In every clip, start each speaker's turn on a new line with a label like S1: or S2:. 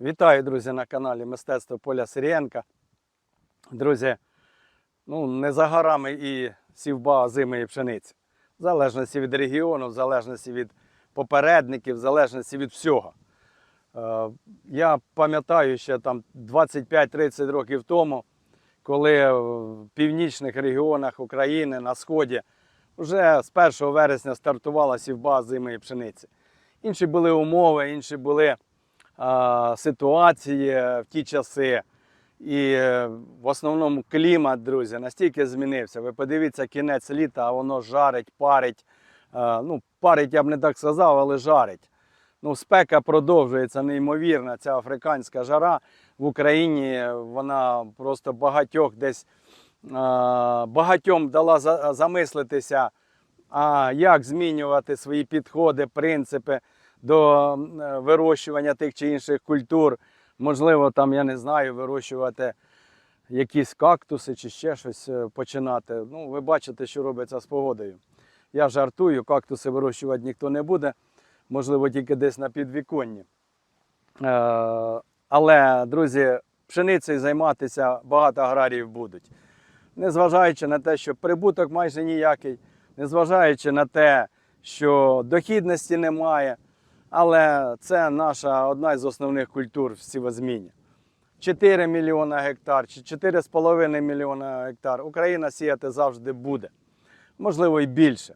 S1: Вітаю, друзі, на каналі Мистецтво Поля Сирієнка. Друзі, ну, не за горами і сівба озимої пшениці. В залежності від регіону, в залежності від попередників, в залежності від всього. Е, Я пам'ятаю ще там 25-30 років тому, коли в північних регіонах України на сході вже з 1 вересня стартувала сівба озимої пшениці. Інші були умови, інші були ситуації в ті часи. І е, в основному клімат, друзі, настільки змінився. Ви подивіться кінець літа, а воно жарить, парить. Ну, парить, я б не так сказав, але жарить. Ну, спека продовжується неймовірна. Ця африканська жара в Україні вона просто багатьох десь багатьом дала замислитися, а як змінювати свої підходи, принципи до вирощування тих чи інших культур. Можливо, там, я не знаю, вирощувати якісь кактуси чи ще щось е, починати. Ну, ви бачите, що робиться з погодою. Я жартую, кактуси вирощувати ніхто не буде, можливо, тільки десь на підвіконні. Е, Але, друзі, пшеницею займатися багато аграріїв будуть. Незважаючи на те, що прибуток майже ніякий, незважаючи на те, що дохідності немає, але це наша одна з основних культур в сівозміні. 4 мільйона гектар чи 4,5 мільйона гектар Україна сіяти завжди буде, можливо, і більше.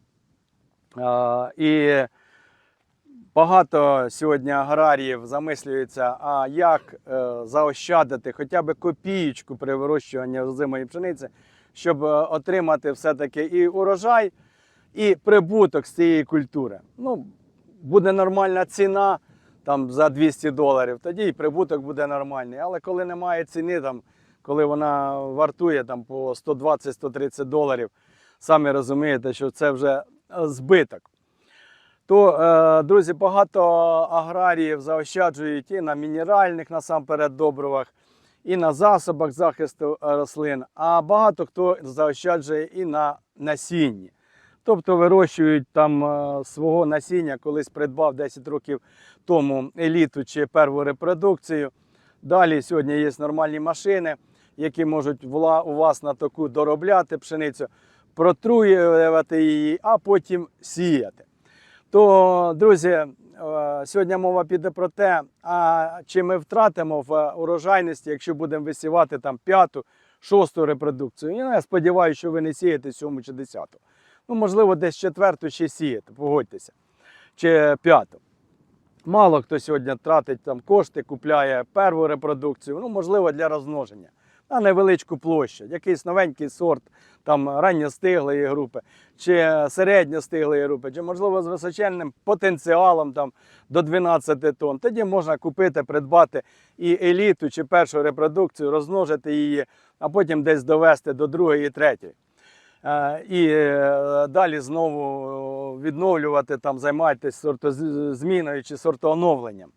S1: І багато сьогодні аграріїв замислюються, а як е, заощадити хоча б копієчку при вирощуванні озимої пшениці, щоб е, отримати все-таки і урожай, і прибуток з цієї культури. Ну, буде нормальна ціна там, за 200 доларів, тоді і прибуток буде нормальний. Але коли немає ціни, там, коли вона вартує там, по 120-130 доларів, самі розумієте, що це вже збиток. То, е, друзі, багато аграріїв заощаджують і на мінеральних насамперед добривах, і на засобах захисту рослин, а багато хто заощаджує і на насінні. Тобто вирощують там е, свого насіння, колись придбав 10 років тому еліту чи перву репродукцію. Далі сьогодні є нормальні машини, які можуть у вас на таку доробляти пшеницю, протруювати її, а потім сіяти. То, друзі, е, сьогодні мова піде про те, а чи ми втратимо в урожайності, якщо будемо висівати там п'яту, шосту репродукцію. Я сподіваюся, що ви не сієте сьому чи десяту. Ну, можливо, десь четверту ще сієте, погодьтеся, чи п'яту. Мало хто сьогодні тратить там кошти, купляє перву репродукцію, ну, можливо, для розмноження. На невеличку площу, якийсь новенький сорт там ранньостиглої групи, чи середньостиглої групи, чи, можливо, з височенним потенціалом там, до 12 тонн. Тоді можна купити, придбати і еліту чи першу репродукцію, розмножити її, а потім десь довести до другої і третьої. Е, І е, далі знову відновлювати, там, займатися сортозміною чи сортооновленням.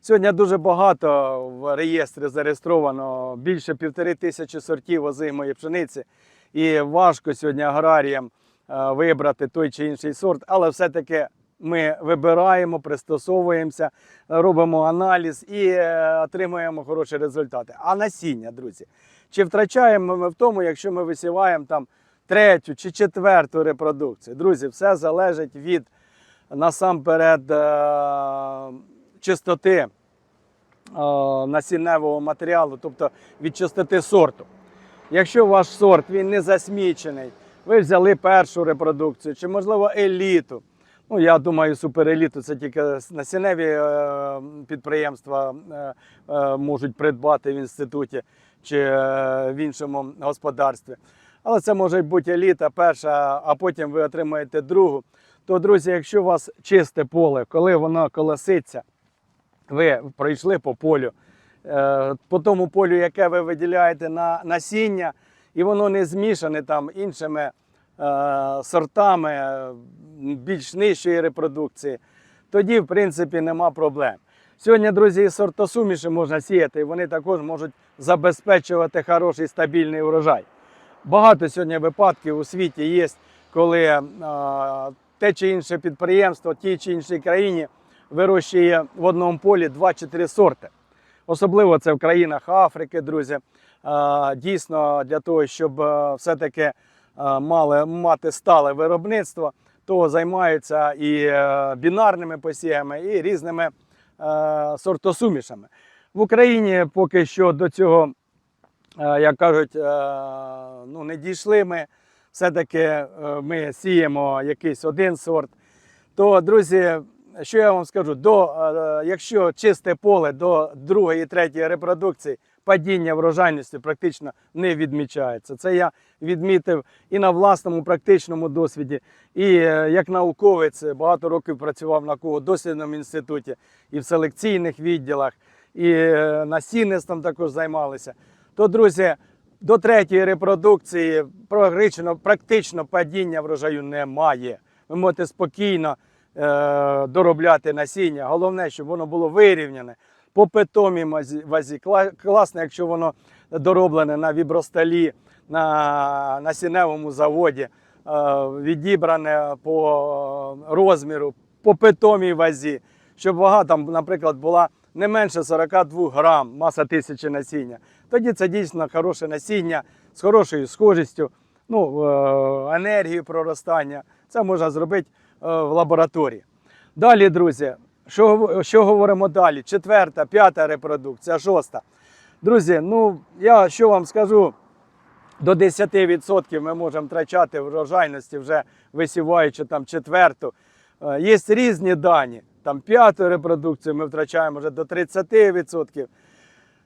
S1: Сьогодні дуже багато в реєстрі зареєстровано більше півтори тисячі сортів озимої пшениці. І важко сьогодні аграріям е, вибрати той чи інший сорт, але все-таки ми вибираємо, пристосовуємося, робимо аналіз і е, отримуємо хороші результати. А насіння, друзі, чи втрачаємо ми в тому, якщо ми висіваємо там третю чи четверту репродукцію? Друзі, все залежить від насамперед е, чистоти е, насінневого матеріалу, тобто від чистоти сорту. Якщо ваш сорт він не засмічений, ви взяли першу репродукцію чи, можливо, еліту. Ну, я думаю, супереліту це тільки насінневі е, підприємства можуть придбати в інституті чи в іншому господарстві. Але це може бути еліта перша, а потім ви отримаєте другу. То, друзі, якщо у вас чисте поле, коли воно колоситься, ви пройшли по полю, е, по тому полю, яке ви виділяєте на насіння, і воно не змішане там іншими е, сортами більш нижчої репродукції, тоді, в принципі, нема проблем. Сьогодні, друзі, сортосуміші можна сіяти, і вони також можуть забезпечувати хороший стабільний урожай. Багато сьогодні випадків у світі є, коли е, те чи інше підприємство тій чи іншій країні вирощує в одному полі 2 чи 3 сорти. Особливо це в країнах Африки, друзі. Е, Дійсно, для того, щоб е, все-таки мали мати стале виробництво, то займаються і бінарними посівами, і різними сортосумішами. В Україні поки що до цього, як кажуть, е, ну, не дійшли ми. Все-таки е, ми сіємо якийсь один сорт. То, друзі, що я вам скажу, до, е, якщо чисте поле до другої, і третьої репродукції, падіння врожайності практично не відмічається. Це я відмітив і на власному практичному досвіді, і е, як науковець багато років працював в науково-дослідному інституті, і в селекційних відділах, і е, насінництвом також займалися. То, друзі, до третьої репродукції практично, практично падіння врожаю немає. Ви можете спокійно е, доробляти насіння. Головне, щоб воно було вирівняне по питомій вазі. Кла- Класно, якщо воно дороблене на вібросталі, на насінневому заводі, е, відібране по розміру, по питомій вазі, щоб вага там, наприклад, була не менше 42 грам маса тисячі насіння. Тоді це дійсно хороше насіння з хорошою схожістю, ну, е, енергією проростання. Це можна зробити е, в лабораторії. Далі, друзі, що, що говоримо далі? Четверта, п'ята репродукція, шоста. Друзі, ну я що вам скажу, до 10% ми можемо втрачати врожайності, вже висіваючи там четверту. Е, Є різні дані. Там п'яту репродукцію ми втрачаємо вже до 30%.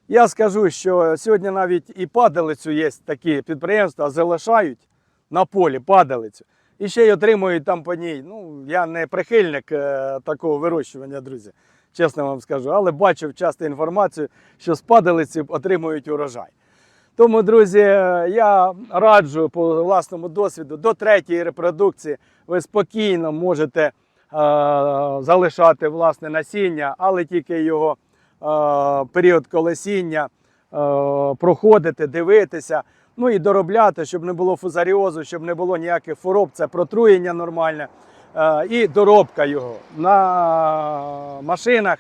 S1: Я скажу, що сьогодні навіть і падалицю є такі підприємства, залишають на полі падалицю. І ще й отримують там по ній. Ну, я не прихильник е, такого вирощування, друзі, чесно вам скажу, але бачив часто інформацію, що з падалиці отримують урожай. Тому, друзі, я раджу по власному досвіду до третьої репродукції ви спокійно можете е, залишати власне насіння, але тільки його е, період колесіння е, проходити, дивитися, ну і доробляти, щоб не було фузаріозу, щоб не було ніяких хвороб, це протруєння нормальне. Е, і доробка його на машинах,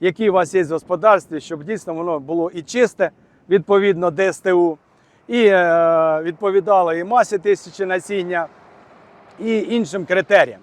S1: які у вас є в господарстві, щоб дійсно воно було і чисте, відповідно ДСТУ, і е, відповідало і масі тисячі насіння, і іншим критеріям.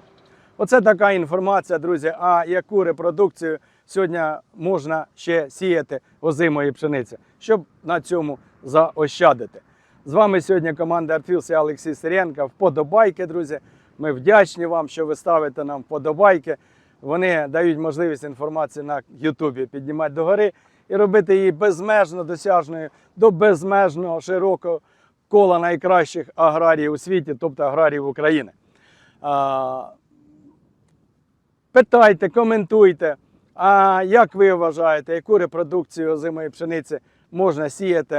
S1: Оце така інформація, друзі. А яку репродукцію сьогодні можна ще сіяти озимої пшениці, щоб на цьому заощадити. З вами сьогодні команда Артфілс і Олексій Сиренко. Вподобайки, друзі. Ми вдячні вам, що ви ставите нам вподобайки. Вони дають можливість інформації на Ютубі піднімати догори і робити її безмежно досяжною до безмежного широкого кола найкращих аграріїв у світі, тобто аграріїв України. Питайте, коментуйте. А як ви вважаєте, яку репродукцію озимої пшениці можна сіяти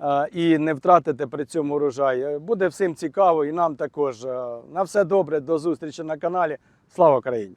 S1: е, і не втратити при цьому урожай? Е, Буде всім цікаво і нам також. Е, На все добре, до зустрічі на каналі. Слава Україні!